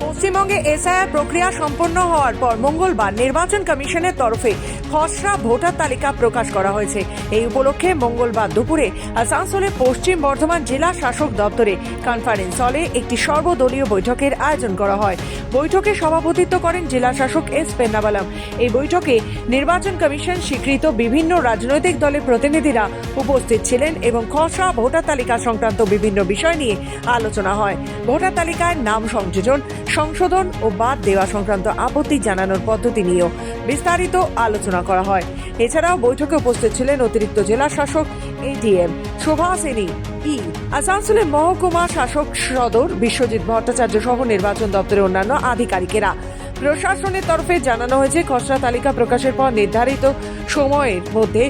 পশ্চিমবঙ্গে এসআইআর প্রক্রিয়া সম্পন্ন হওয়ার পর মঙ্গলবার নির্বাচন কমিশনের তরফে খসড়া ভোটার তালিকা প্রকাশ করা হয়েছে। এই উপলক্ষে মঙ্গলবার দুপুরে আসানসোলে পশ্চিম বর্ধমান জেলা শাসক দপ্তরে কনফারেন্স হলে একটি সর্বদলীয় বৈঠকের আয়োজন করা হয়। বৈঠকে সভাপতিত্ব করেন জেলা শাসক এস পেন্নাবালাম। এই বৈঠকে নির্বাচন কমিশন স্বীকৃত বিভিন্ন রাজনৈতিক দলের প্রতিনিধিরা উপস্থিত ছিলেন এবং খসড়া ভোটার তালিকা সংক্রান্ত বিভিন্ন বিষয় নিয়ে আলোচনা হয়। ভোটার তালিকায় নাম সংযোজন, সংশোধন ও বাদ দেওয়া সংক্রান্ত আপত্তি জানানোর পদ্ধতি নিয়েও বিস্তারিত আলোচনা করা হয়। এছাড়াও বৈঠকে উপস্থিত ছিলেন অতিরিক্ত জেলা শাসক এডিএম শোভা সেনী ই আসানসোলের মহকুমা শাসক সদর বিশ্বজিৎ ভট্টাচার্য সহ নির্বাচন দপ্তরের অন্যান্য আধিকারিকেরা। প্রশাসনের তরফে জানানো হয়েছে, খসড়া তালিকা প্রকাশের পর নির্ধারিত সময়ের মধ্যে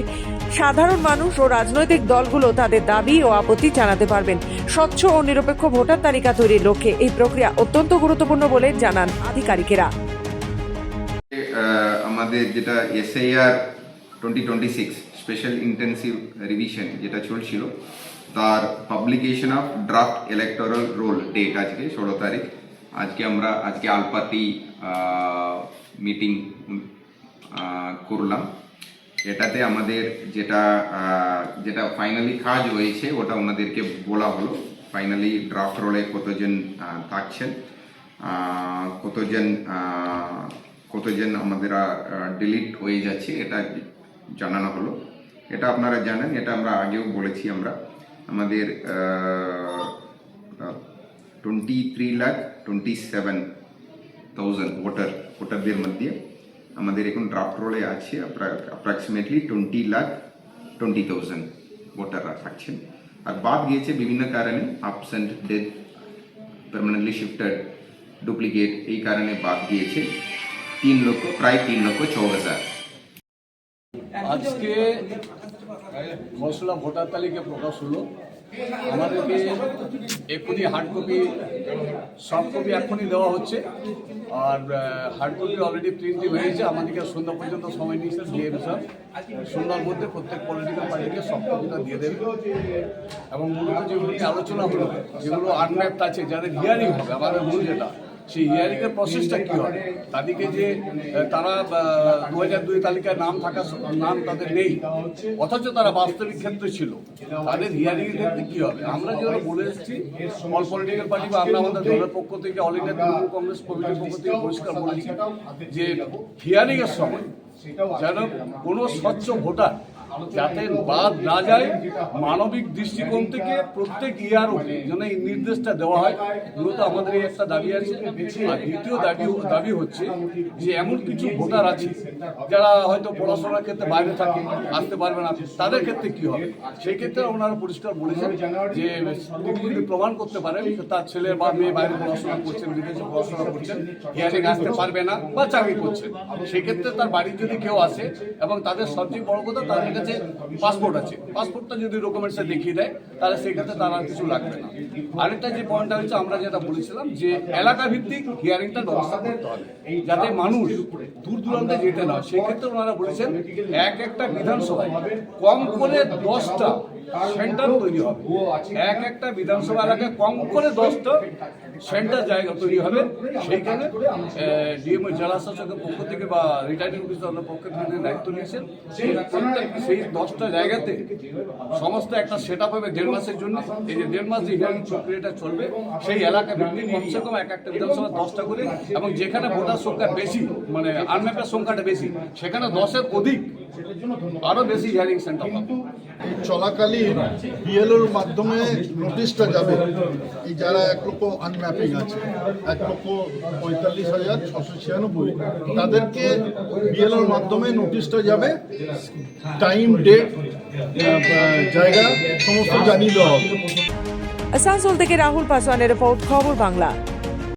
সাধারণ মানুষ ও রাজনৈতিক দলগুলো তাদের দাবি ও আপত্তি জানাতে পারবেন। স্বচ্ছ ও নিরপেক্ষ ভোটার তালিকা তৈরির লক্ষ্যে এই প্রক্রিয়া অত্যন্ত গুরুত্বপূর্ণ বলে জানান আধিকারিকেরা। আমাদের যেটা SIR twenty twenty six special intensive revision যেটা চলছিল, তার publication of draft electoral roll date আজকে, ষোলো তারিখ। আজকে আমরা, আজকে আলপাতি মিটিং করলাম। এটাতে আমাদের যেটা যেটা ফাইনালি কাজ হয়েছে, ওটা ওনাদেরকে বলা হলো। ফাইনালি ড্রাফট রোলে কতজন থাকছেন কতজন আহ, কতজন আমাদের ডিলিট হয়ে যাচ্ছে এটা জানানো হলো। এটা আপনারা জানেন এটা আমরা আগেও বলেছি আমরা। আমাদের twenty three lakh twenty seven thousand voter ভোটারদের মধ্যে আমাদের এখন ড্রাফট রোলে আছে approximately twenty lakh twenty thousand ভোটাররা থাকছেন। আর বাদ গিয়েছে বিভিন্ন কারণে absent death permanently shifted duplicate এই কারণে বাদ গিয়েছে। তিন লক্ষ, প্রায় তিন লক্ষ ছ হাজার। আজকে খসড়া ভোটার তালিকা প্রকাশ হলো। আমাদেরকে এক্ষুনি হার্ড কপি সফট কপি এক্ষুনি দেওয়া হচ্ছে। আর হার্ড কপি অলরেডি প্রিন্টিং হয়েছে। আমাদেরকে সন্ধ্যা পর্যন্ত সময় নিয়েছে ডিএম স্যার। সন্ধ্যার মধ্যে প্রত্যেক পলিটিক্যাল পার্টিকে সফট কপিটা দিয়ে দেবে। এবং মূলত যেগুলো আলোচনা হলো, যেগুলো আনম্যাপড আছে, যাদের হিয়ারিং হবে, আমাদের মূল যেটা। সেই হিয়ারিং এর প্রসেসটা কি হয়? তাদেরকে যে তারা দু হাজার দুই তালিকায় নাম থাকা নাম তাদের নেই। অথচ তারা বাস্তবিক ক্ষেত্রে ছিল। তাদের হিয়ারিং এর ক্ষেত্রে কি হবে? আমরা যেগুলো বলে এসেছি অল পলিটিক্যাল পার্টি বা আমরা আমাদের দলের পক্ষ থেকে অল ইন্ডিয়া তৃণমূল কংগ্রেস কমিটির পক্ষ থেকে পরিষ্কার বলেছি যে হিয়ারিং এর সময় যেন কোনো স্বচ্ছ ভোটার যাতে বাদ না যায় মানবিক দৃষ্টিকোণ থেকে প্রত্যেক ইয়ার যেন এই নির্দেশটা দেওয়া হয়। মূলত আমাদের এই একটা দাবি আছে। আর দ্বিতীয় দাবি দাবি হচ্ছে যে এমন কিছু ভোটার আছে যারা হয়তো পড়াশোনার ক্ষেত্রে বাইরে থাকে, আসতে পারবে না। তাদের ক্ষেত্রে কি হবে? সেই ক্ষেত্রে ওনারা পরিষ্কার বলেছেন যে তিনি যদি প্রমাণ করতে পারেন তার ছেলে বা মেয়ে বাইরে পড়াশোনা করছেন, বিদেশে পড়াশোনা করছেন হিয়ারিং আসতে পারবে না বা চাকরি করছেন। সেক্ষেত্রে তার বাড়ির যদি কেউ আসে এবং তাদের সবচেয়ে বড় কথা, তাদের কাছে পাসপোর্ট আছে। পাসপোর্টটা যদি ডকুমেন্টসে দেখিয়ে দেয়, তাহলে সেক্ষেত্রে তারা কিছু লাগবে না। আরেকটা যে পয়েন্টটা হচ্ছে, আমরা যেটা বলেছিলাম যে এলাকা ভিত্তিক হিয়ারিংটার ব্যবস্থা করতে হবে, যাতে মানুষ দূর দূরান্তে যেতে না সেক্ষেত্রে ওনারা বলেছেন, এক একটা বিধানসভায় কম করে দশটা সেন্টার তৈরি হবে। এক একটা বিধানসভা এলাকায় কম করে দশটা সেন্টার জায়গা তৈরি হবে। সেইখানে ডিএম জেলা শাসকের পক্ষ থেকে বা রিটার্নিং অফিসারের পক্ষ থেকে দায়িত্ব নিয়েছেন, সেই দশটা জায়গাতে সমস্ত একটা সেট আপ হবে দেড় মাসের জন্য। এই যে দেড় মাস যে হিয়ারিং প্রক্রিয়াটা চলবে, সেই এলাকা ভিত্তিক কমসে কম এক একটা বিধানসভা দশটা করে এবং যেখানে ভোটার সংখ্যা বেশি মানে আনম্যাপের সংখ্যাটা বেশি, সেখানে দশের অধিক আরও বেশি হিয়ারিং সেন্টার এই চলাকালীন বিএলওর মাধ্যমে নোটিশটা যাবে এই যারা এক লক্ষ আনম্যাপিং আছে, এক লক্ষ পঁয়তাল্লিশ হাজার ছশো ছিয়ানব্বই, তাদেরকে বিএলওর মাধ্যমে নোটিশটা যাবে টাইম ডেট জায়গা, সমস্ত জানিয়ে দেওয়া হবে। আসানসোল থেকে রাহুল পাসওয়ানের রিপোর্ট, খবর বাংলা।